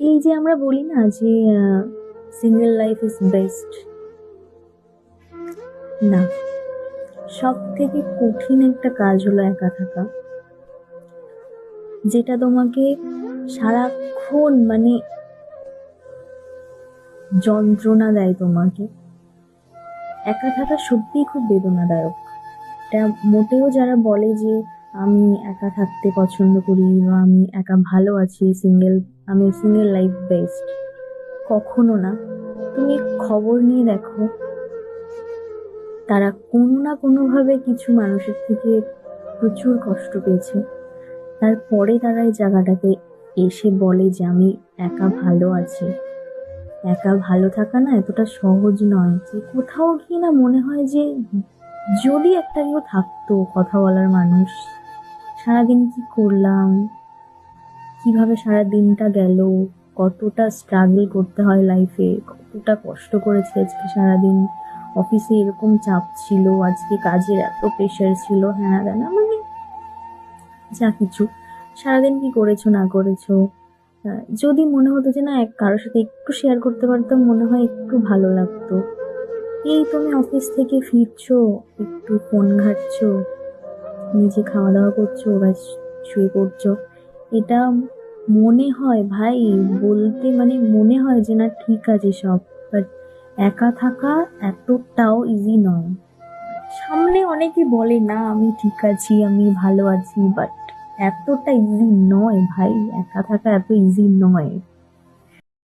এই যে আমরা বলি না যে সিঙ্গেল লাইফ ইজ বেস্ট না সব থেকে কঠিন একটা কাজ হলো একা থাকা। যেটা তোমাকে সারাক্ষণ মানে যন্ত্রণা দেয় তোমাকে। একা থাকা সত্যিই খুব বেদনাদায়ক। এটা মোটেও যারা বলে যে আমি একা থাকতে পছন্দ করি বা আমি একা ভালো আছি সিঙ্গেল আমি সিঙ্গেল লাইফ বেস্ট কখনো না। তুমি খবর নিয়ে দেখো, তারা কোনো না কোনোভাবে কিছু মানুষের থেকে প্রচুর কষ্ট পেয়েছে। তারপরে তারা এই জায়গাটাতে এসে বলে যে, আমি একা ভালো আছি। একা ভালো থাকা না এতটা সহজ নয়। যে কোথাও গিয়ে না মনে হয় যে যদি একটা কেউ থাকতো কথা বলার মানুষ সারাদিন কি করলাম? কীভাবে সারা দিনটা গেল? কতটা স্ট্রাগল করতে হয় লাইফে কতটা কষ্ট করেছি আজকে সারাদিন? অফিসে এরকম চাপ ছিল, আজকে কাজের এত প্রেশার ছিল হ্যাঁ না মানে যা কিছু। সারাদিন কি করেছ, না করেছ? যদি মনে হতো যে না, এক কারোর সাথে একটু শেয়ার করতে পারতাম, মনে হয় একটু ভালো লাগতো। এই তুমি অফিস থেকে ফিরছো, একটু ফোন ঘাটছো নিজে খাওয়া দাওয়া করছ বা শুয়ে পড়ছো, এটা মনে হয় ভাই, বলতে মানে মনে হয় যে না, ঠিক আছে সব বাট একা থাকা এতটাও ইজি নয়। সামনে অনেকে বলে, না, আমি ঠিক আছি, আমি ভালো আছি বাট এতটা ইজি নয় ভাই, একা থাকা এত ইজি নয়।